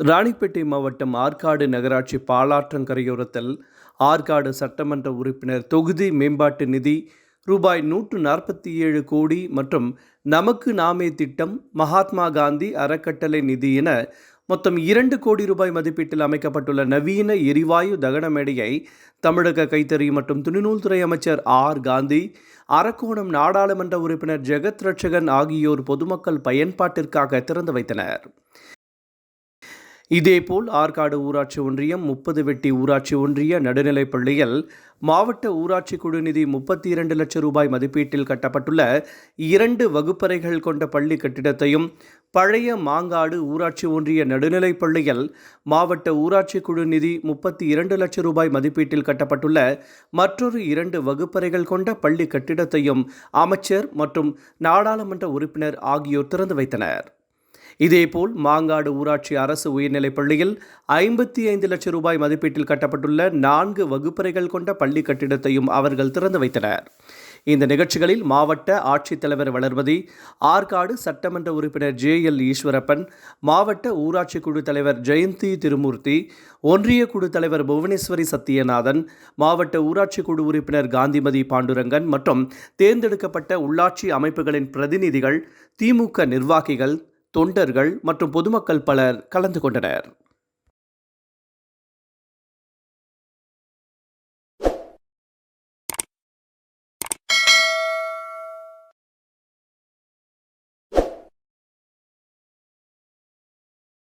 ராணிப்பேட்டை மாவட்டம் ஆற்காடு நகராட்சி பாலாற்றங்கரையோரத்தில் ஆற்காடு சட்டமன்ற உறுப்பினர் தொகுதி மேம்பாட்டு நிதி ரூபாய் நூற்று நாற்பத்தி ஏழு கோடி மற்றும் நமக்கு நாமே திட்டம் மகாத்மா காந்தி அறக்கட்டளை நிதி என மொத்தம் இரண்டு கோடி ரூபாய் மதிப்பீட்டில் அமைக்கப்பட்டுள்ள நவீன எரிவாயு தகன மேடையை தமிழக கைத்தறி மற்றும் துணிநூல்துறை அமைச்சர் ஆர் காந்தி அரக்கோணம் நாடாளுமன்ற உறுப்பினர் ஜெகத் ரட்சகன் ஆகியோர் பொதுமக்கள் பயன்பாட்டிற்காக திறந்து வைத்தனர். இதேபோல் ஆற்காடு ஊராட்சி ஒன்றியம் முப்பது வெட்டி ஊராட்சி ஒன்றிய நடுநிலைப் பள்ளியில் மாவட்ட ஊராட்சி குழு நிதி முப்பத்தி இரண்டு லட்சம் ரூபாய் மதிப்பீட்டில் கட்டப்பட்டுள்ள இரண்டு வகுப்பறைகள் கொண்ட பள்ளி கட்டிடத்தையும் பழைய மாங்காடு ஊராட்சி ஒன்றிய நடுநிலைப் பள்ளியில் மாவட்ட ஊராட்சி குழு நிதி முப்பத்தி இரண்டு லட்சம் ரூபாய் மதிப்பீட்டில் கட்டப்பட்டுள்ள மற்றொரு இரண்டு வகுப்பறைகள் கொண்ட பள்ளி கட்டிடத்தையும் அமைச்சர் மற்றும் நாடாளுமன்ற உறுப்பினர் ஆகியோர் திறந்து வைத்தனர். இதேபோல் மாங்காடு ஊராட்சி அரசு உயர்நிலைப் பள்ளியில் ஐம்பத்தி ஐந்து லட்சம் ரூபாய் மதிப்பீட்டில் கட்டப்பட்டுள்ள நான்கு வகுப்பறைகள் கொண்ட பள்ளி கட்டிடத்தையும் அவர்கள் திறந்து வைத்தனர். இந்த நிகழ்ச்சிகளில் மாவட்ட ஆட்சித்தலைவர் வளர்மதி ஆற்காடு சட்டமன்ற உறுப்பினர் ஜே எல் ஈஸ்வரப்பன் மாவட்ட ஊராட்சி குழு தலைவர் ஜெயந்தி திருமூர்த்தி ஒன்றிய குழு தலைவர் புவனேஸ்வரி சத்யநாதன் மாவட்ட ஊராட்சி குழு உறுப்பினர் காந்திமதி பாண்டுரங்கன் மற்றும் தேர்ந்தெடுக்கப்பட்ட உள்ளாட்சி அமைப்புகளின் பிரதிநிதிகள் திமுக நிர்வாகிகள் தொண்டர்கள் மற்றும் பொதுமக்கள் பலர் கலந்து கொண்டனர்.